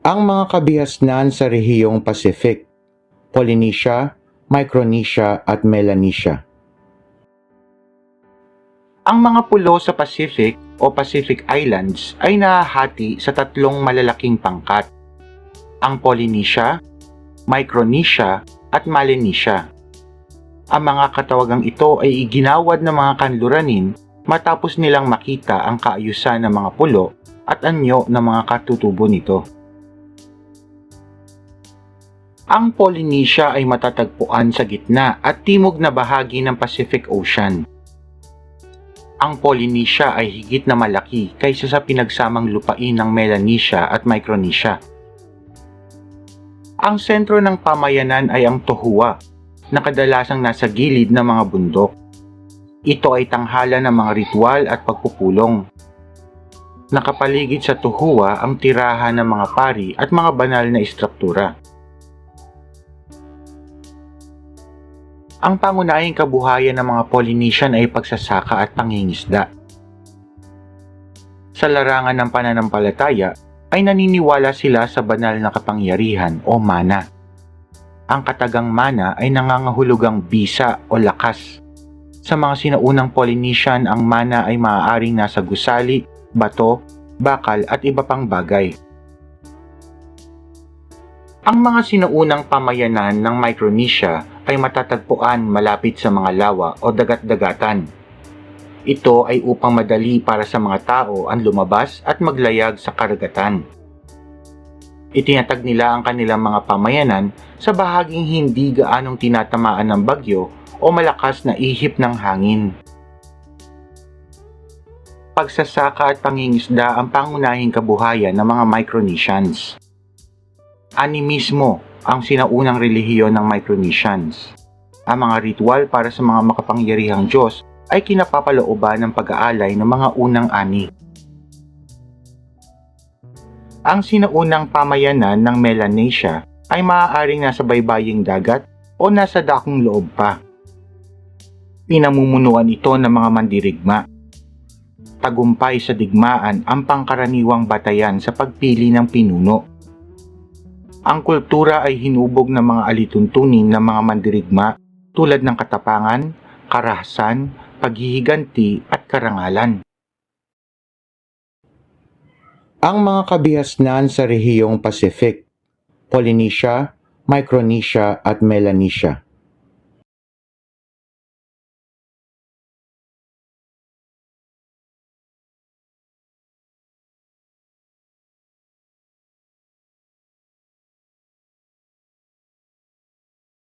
Ang mga kabihasnan sa rehiyong Pacific, Polynesia, Micronesia at Melanesia. Ang mga pulo sa Pacific o Pacific Islands ay nahahati sa tatlong malalaking pangkat. Ang Polynesia, Micronesia at Melanesia. Ang mga katawagang ito ay iginawad ng mga kanluranin matapos nilang makita ang kaayusan ng mga pulo at anyo ng mga katutubo nito. Ang Polynesia ay matatagpuan sa gitna at timog na bahagi ng Pacific Ocean. Ang Polynesia ay higit na malaki kaysa sa pinagsamang lupain ng Melanesia at Micronesia. Ang sentro ng pamayanan ay ang Tohua, na kadalasang nasa gilid ng mga bundok. Ito ay tanghala ng mga ritual at pagpupulong. Nakapaligid sa Tohua ang tirahan ng mga pari at mga banal na istruktura. Ang pangunahing kabuhayan ng mga Polynesian ay pagsasaka at pangingisda. Sa larangan ng pananampalataya, ay naniniwala sila sa banal na kapangyarihan o mana. Ang katagang mana ay nangangahulugang bisa o lakas. Sa mga sinaunang Polynesian, ang mana ay maaaring nasa gusali, bato, bakal at iba pang bagay. Ang mga sinaunang pamayanan ng Micronesia ay matatagpuan malapit sa mga lawa o dagat-dagatan. Ito ay upang madali para sa mga tao ang lumabas at maglayag sa karagatan. Itinatag nila ang kanilang mga pamayanan sa bahaging hindi gaanong tinatamaan ng bagyo o malakas na ihip ng hangin. Pagsasaka at pangingisda ang pangunahing kabuhayan ng mga Micronesians. Animismo ang sinaunang relihiyon ng Micronesians. Ang mga ritual para sa mga makapangyarihang Diyos ay kinapapalooban ng pag-aalay ng mga unang ani. Ang sinaunang pamayanan ng Melanesia ay maaaring nasa baybaying dagat o nasa dakong loob pa. Pinamumunuan ito ng mga mandirigma. Tagumpay sa digmaan ang pangkaraniwang batayan sa pagpili ng pinuno. Ang kultura ay hinubog ng mga alituntunin ng mga mandirigma tulad ng katapangan, karahasan, paghihiganti at karangalan. Ang mga kabihasnan sa rehiyong Pacific, Polynesia, Micronesia at Melanesia.